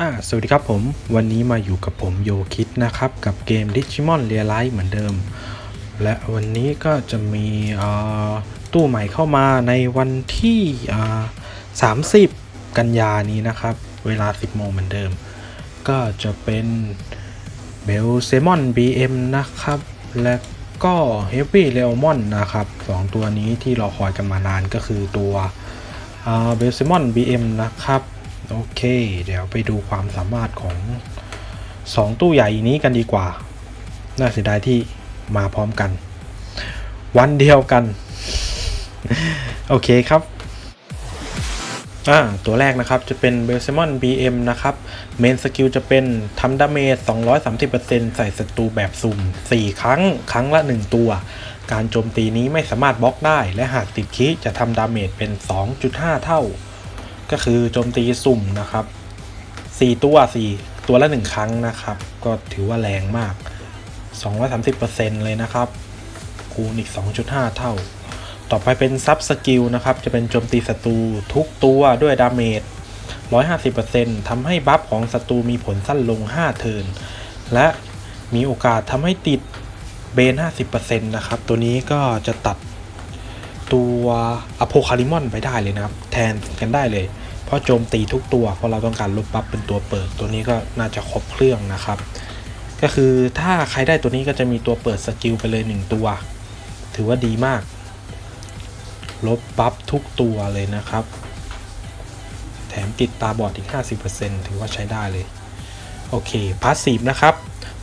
อ่าสวัสดีครับผม วันนี้มาอยู่กับผมโยคิดนะครับ กับเกม Digimon Real Life เหมือนเดิม และวันนี้ก็จะมีตู้ใหม่เข้ามาในวันที่30กันยานี้นะครับ เวลา 10 โมงเหมือนเดิม ก็จะเป็นเบลเซมอน BM นะครับ และก็ Heavy l e o m o n นะครับสองตัวนี้ที่เราคอยกันมานานก็คือตัวเบลเซมอน BM นะครับ โอเค เดี๋ยวไปดูความสามารถของ 2 ตู้ใหญ่นี้กันดีกว่า น่าเสียดายที่มาพร้อมกัน วันเดียวกัน โอเคครับอ่าตัวแรกนะครับจะเป็นเบลเซมอน BM นะครับเมนสกิลจะเป็นทำดาเมจ 230%ใส่ศัตรูแบบสุ่ม 4 ครั้ง ครั้งละ 1 ตัว การโจมตีนี้ไม่สามารถบล็อกได้ และหากติดคิจะทำดาเมจเป็น 2.5 เท่า ก็คือโจมตีสุ่มนะครับ 4 ตัว 4 ตัวละ 1 ครั้งนะครับ ก็ถือว่าแรงมาก 230%เลยนะครับ คูณอีก 2.5 เท่า ต่อไปเป็นซับสกิลนะครับ จะเป็นโจมตีศัตรูทุกตัวด้วยดาเมจ 150%ทำให้บัฟของศัตรูมีผลสั้นลง 5 เทิร์น และมีโอกาสทำให้ติดเบน 50%นะครับ ตัวนี้ก็จะตัดตัวอโพคาริมอนไปได้เลยนะครับ แทนกันได้เลย เพราะโจมตีทุกตัวเพราะเราต้องการลบบัฟเป็นตัวเปิด ตัวนี้ก็น่าจะครบเครื่องนะครับ ก็คือถ้าใครได้ตัวนี้ก็จะมีตัวเปิดสกิลไปเลย 1 ตัว ถือว่าดีมาก ลบบัฟทุกตัวเลยนะครับ แถมติดตาบอดอีก 50%ถือว่าใช้ได้เลย โอเคพาสซีฟนะครับ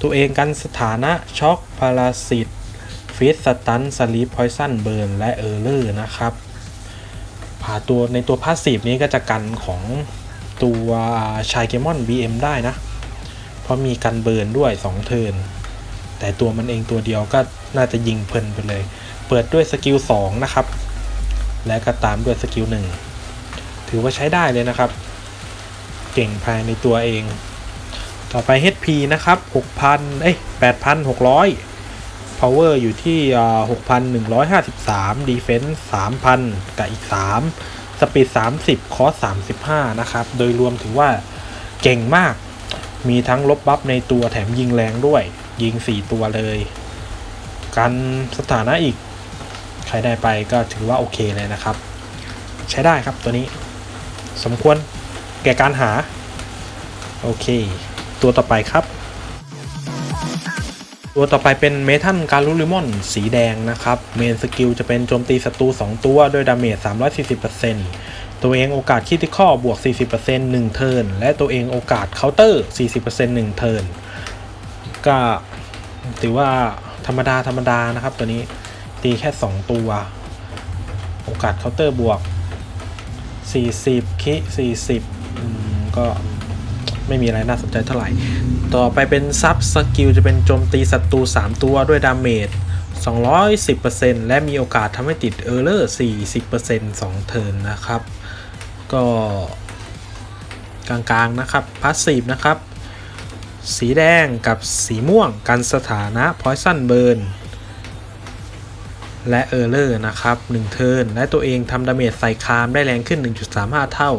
ตัวเองกันสถานะช็อกพาราสิตฟิตสตันสลีปพอยซันเบิร์นและเออร์เลอร์นะครับ ตัวในตัวพาสซีฟนี้ก็จะกันของตัวชายเกมอน BM ได้นะ เพราะมีกันเบิร์นด้วย 2 เทิร์นแต่ตัวมันเองตัวเดียวก็น่าจะยิงเพลินไปเลย เปิดด้วยสกิล 2 นะครับ และก็ตามด้วยสกิล 1 ถือว่าใช้ได้เลยนะครับ เก่งภายในตัวเอง ต่อไป HP นะครับ 6,000 เอ้ย 8,600 power อยู่ที่ 6,153 defense 3,000 กับอีก 3 speed 30 cost 35 นะครับ โดยรวมถือว่าเก่งมาก มีทั้งลบบัฟในตัวแถมยิงแรงด้วย ยิง 4 ตัวเลย กันสถานะอีก ใครได้ไปก็ถือว่าโอเคเลยนะครับ ใช้ได้ครับตัวนี้ สมควรแก่การหา โอเค ตัวต่อไปครับ ตัวต่อไปเป็นเมทัลการูลิมอนสีแดงนะครับ เมนสกิลจะเป็นโจมตีศัตรู2 ตัวด้วยดาเมจ 340%ตัวเองโอกาสคิติคอบวก 40% 1 เทิร์น และตัวเองโอกาสเคาน์เตอร์ 40% 1 เทิร์น ก็ถือว่าธรรมดาธรรมดานะครับตัวนี้ตีแค่ 2 ตัว โอกาสเคาน์เตอร์บวก 40 คิ 40 ก็ ไม่มีอะไรน่าสนใจเท่าไหร่ ต่อไปเป็นซับสกิลจะเป็นโจมตีศัตรู 3 ตัวด้วยดาเมจ210%และมีโอกาสทำให้ติดเออร์เลอร์40% 2 เทิร์นนะครับ ก็กลางๆนะครับพาสซีฟนะครับ สีแดงกับสีม่วงกันสถานะ Poison Burn และเออร์เลอร์นะครับ 1 เทิร์นและตัวเองทำดาเมจใส่คามได้แรงขึ้น 1.35 เท่า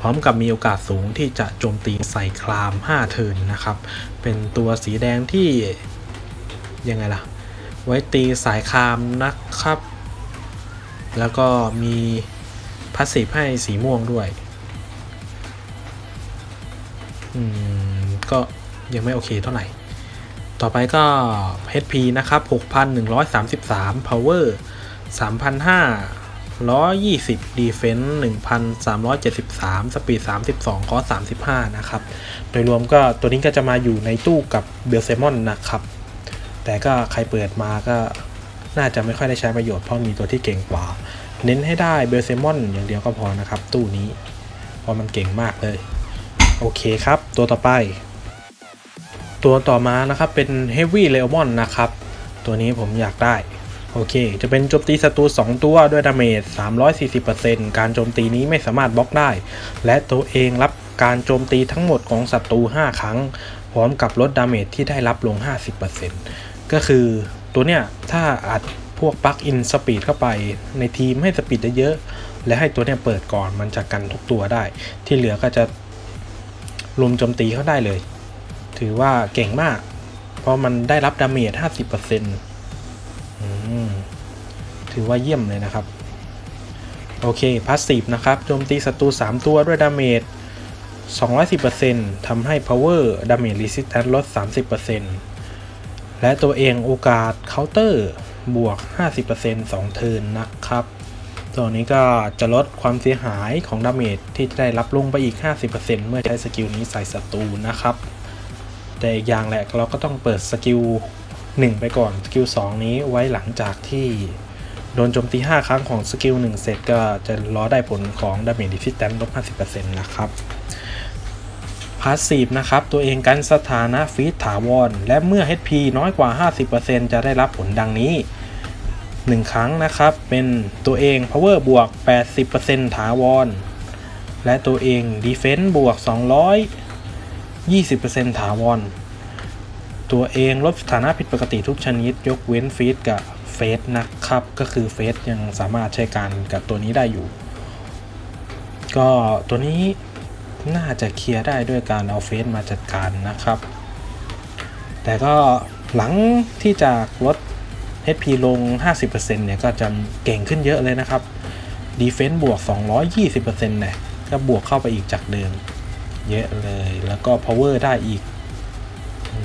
พร้อมกับมีโอกาสสูงที่จะโจมตีใส่คลาม 5 เทิร์นนะครับ เป็นตัวสีแดงที่ยังไงล่ะ ไว้ตีสายคลามนะครับ แล้วก็มีพาสซีฟให้สีม่วงด้วย อืม ก็ยังไม่โอเคเท่าไหร่ ต่อไปก็ HP นะครับ 6,133 Power 3,005 3,520 Defense 1,373 Speed 32 Cost 35 นะครับ โดยรวมก็ตัวนี้ก็จะมาอยู่ในตู้กับเบลเซมอนนะครับ แต่ก็ใครเปิดมาก็น่าจะไม่ค่อยได้ใช้ประโยชน์เพราะมีตัวที่เก่งกว่า เน้นให้ได้เบลเซมอนอย่างเดียวก็พอนะครับ ตู้นี้เพราะมันเก่งมากเลย โอเคครับ ตัวต่อไป ตัวต่อมานะครับเป็น Heavy l e o m o n นะครับ ตัวนี้ผมอยากได้ โอเค จะเป็นโจมตีศัตรู2 ตัวด้วยดาเมจ 340%การโจมตีนี้ไม่สามารถบล็อกได้ และตัวเองรับการโจมตีทั้งหมดของศัตรู 5 ครั้ง พร้อมกับลดดาเมจที่ได้รับลง 50%ก็คือตัวเนี้ยถ้าอัดพวกปลั๊กอินสปีดเข้าไปในทีมให้สปีดได้เยอะและให้ตัวเนี้ยเปิดก่อนมันจะกันทุกตัวได้ ที่เหลือก็จะลุมโจมตีเขาได้เลย ถือว่าเก่งมาก เพราะมันได้รับดาเมจ 50%อืม ถือว่าเยี่ยมเลยนะครับ โอเคพาสซีฟนะครับโจมตีศัตรู 3 ตัวด้วยดาเมจ210%ทำให้ power damage resistance ลด 30%และตัวเองโอกาสเคาน์เตอร์บวก 50% 2 เทิร์นนะครับ ตัวนี้ก็จะลดความเสียหายของดาเมจที่จะได้รับลงไปอีก 50%เมื่อใช้สกิลนี้ใส่ศัตรูนะครับ แต่อีกอย่างแหละเราก็ต้องเปิดสกิล 1 ไปก่อน สกิล 2 นี้ไว้หลังจากที่ โดนโจมตี 5 ครั้งของสกิล1เสร็จก็จะล้อได้ผลของดาเมจดิฟิแตนลบ50%นะครับพาสซีฟนะครับตัวเองกันสถานะฟีดถาวร และเมื่อ HP น้อยกว่า 50%จะได้รับผลดังนี้ 1 ครั้งนะครับ เป็นตัวเอง Power บวก 80%ถาวร และตัวเอง Defense บวก 220%ถาวร ตัวเองลดสถานะผิดปกติทุกชนิด ยกเว้นฟีดกับ ฟสนะครับ ก็คือเฟสยังสามารถใช้การกับตัวนี้ได้อยู่ ก็ตัวนี้น่าจะเคลียร์ได้ด้วยการเอาเฟสมาจัดการนะครับ แต่ก็หลังที่จะลด HP ลง 50%เนี่ยก็จะเก่งขึ้นเยอะเลยนะครับ Defense บวก 220%เนี่ยก็บวกเข้าไปอีกจากเดิม เยอะเลย แล้วก็ Power ได้อีกอ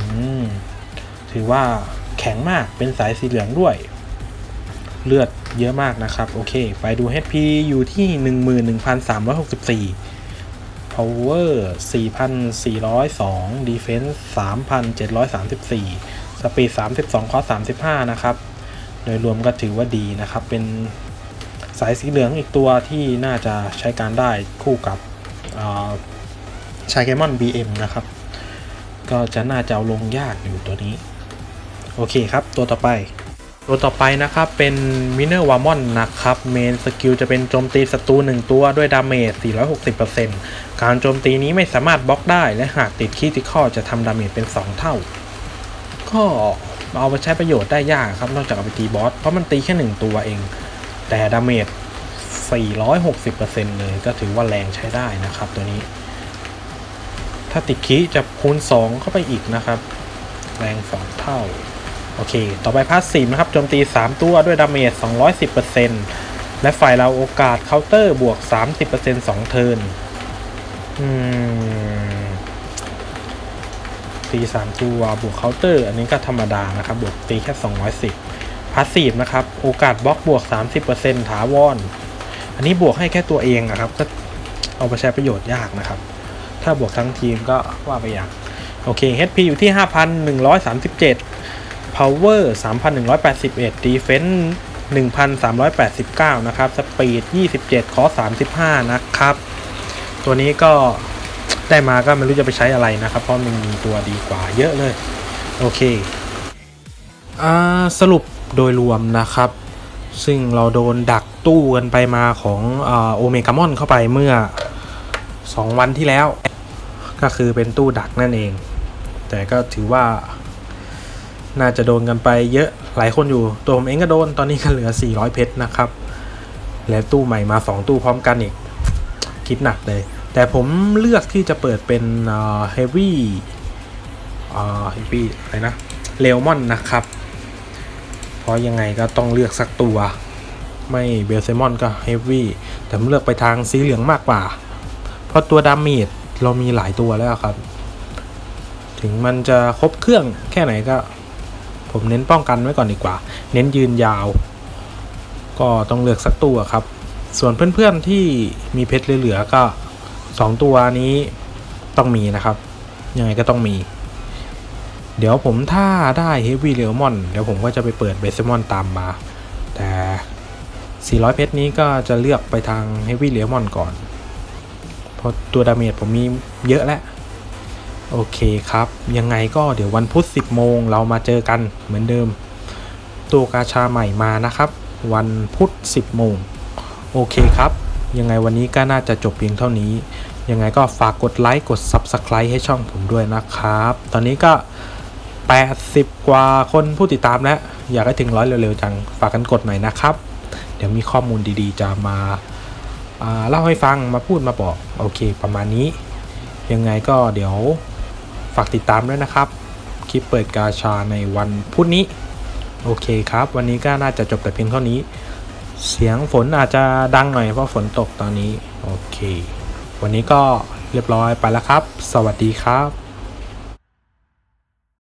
ถือว่าแข็งมากเป็นสายสีเหลืองด้วย เลือดเยอะมากนะครับ โอเค ไปดู HP อยู่ที่ 11,364 Power 4,402 Defense 3,734 Speed 32 Cost 35 นะครับ โดยรวมก็ถือว่าดีนะครับ เป็นสายสีเหลืองอีกตัวที่น่าจะใช้การได้คู่กับชายแกมอน BM นะครับ ก็จะน่าจะเอาลงยากอยู่ตัวนี้ โอเคครับ ตัวต่อไป ตัวต่อไปนะครับเป็นมิเนอร์วามอนนะครับเมนสกิลจะเป็นโจมตีศัตรู1ตัวด้วยดาเมจ 460%การโจมตีนี้ไม่สามารถบล็อกได้ และหากติดคีติคอจะทำดาเมจเป็น 2 เท่า ก็เอาไปใช้ประโยชน์ได้ยากครับ นอกจากเอาไปตีบอส เพราะมันตีแค่ 1 ตัวเอง แต่ดาเมจ 460%เลยก็ถือว่าแรงใช้ได้นะครับตัวนี้ ถ้าติดคีจะคูณ 2 เข้าไปอีกนะครับ แรง 2 เท่า โอเค ต่อไปพาสซีฟนะครับโจมตี 3 ตัวด้วยดาเมจ 210%และฝ่ายเราโอกาสเคาน์เตอร์บวก 30% 2 เทิร์นอืมตี3ตัวบวกเคาน์เตอร์ อันนี้ก็ธรรมดานะครับ บวกตีแค่ 210พาสซีฟนะครับ โอกาสบล็อกบวก 30%ถาวรอันนี้บวกให้แค่ตัวเองอะครับ ก็เอาไปใช้ประโยชน์ยากนะครับ ถ้าบวกทั้งทีมก็ว่าไปอย่าง โอเค HP อยู่ที่ 5,137 Power 3,181 Defense 1,389 นะครับ Speed 27 Cost 35 นะครับ ตัวนี้ก็ได้มาก็ไม่รู้จะไปใช้อะไรนะครับ เพราะมันมีตัวดีกว่าเยอะเลย โอเคอ่าสรุปโดยรวมนะครับ ซึ่งเราโดนดักตู้กันไปมาของโอเมกามอนเข้าไปเมื่อ 2 วันที่แล้ว ก็คือเป็นตู้ดักนั่นเอง แต่ก็ถือว่า น่าจะโดนกันไปเยอะหลายคนอยู่ ตัวผมเองก็โดนตอนนี้ก็เหลือ 400 เพชรนะครับ และตู้ใหม่มา 2 ตู้พร้อมกันอีก คิดหนักเลย แต่ผมเลือกที่จะเปิดเป็นเฮฟวี่เฮฟวี่อะไรนะเลมอนนะครับ เพราะยังไงก็ต้องเลือกสักตัวไม่เบลเซมอนก็เฮฟวี่แต่ผมเลือกไปทางสีเหลืองมากกว่า เพราะตัวดาเมจเรามีหลายตัวแล้วครับ ถึงมันจะครบเครื่องแค่ไหนก็ ผมเน้นป้องกันไว้ก่อนดีกว่า เน้นยืนยาว ก็ต้องเลือกสักตัวครับ ส่วนเพื่อนๆที่มีเพชรเหลือๆก็ 2 ตัวนี้ต้องมีนะครับ ยังไงก็ต้องมี เดี๋ยวผมถ้าได้เฮฟวี่เลมอนเดี๋ยวผมก็จะไปเปิดเบสมอนตามมา แต่ 400 เพชรนี้ก็จะเลือกไปทางเฮฟวี่เลมอนก่อน เพราะตัวดาเมจผมมีเยอะแล้ว โอเคครับ ยังไงก็เดี๋ยววันพุธ 10 โมงเรามาเจอกันเหมือนเดิม ตัวกาชาใหม่มานะครับ วันพุธ 10 โมง โอเคครับ ยังไงวันนี้ก็น่าจะจบเพียงเท่านี้ ยังไงก็ฝากกดไลค์กด Subscribe ให้ช่องผมด้วยนะครับ ตอนนี้ก็ 80 กว่าคนผู้ติดตามแล้ว อยากให้ถึงร้อยเร็วๆจัง ฝากกันกดหน่อยนะครับ เดี๋ยวมีข้อมูลดีๆ จะมาเล่าให้ฟังมาพูดมาบอก โอเค ประมาณนี้ยังไงก็เดี๋ยว ฝากติดตามด้วยนะครับ คลิปเปิดกาชาในวันพุธนี้ โอเคครับ วันนี้ก็น่าจะจบแต่เพียงเท่านี้ เสียงฝนอาจจะดังหน่อยเพราะฝนตกตอนนี้ โอเค วันนี้ก็เรียบร้อยไปแล้วครับ สวัสดีครับ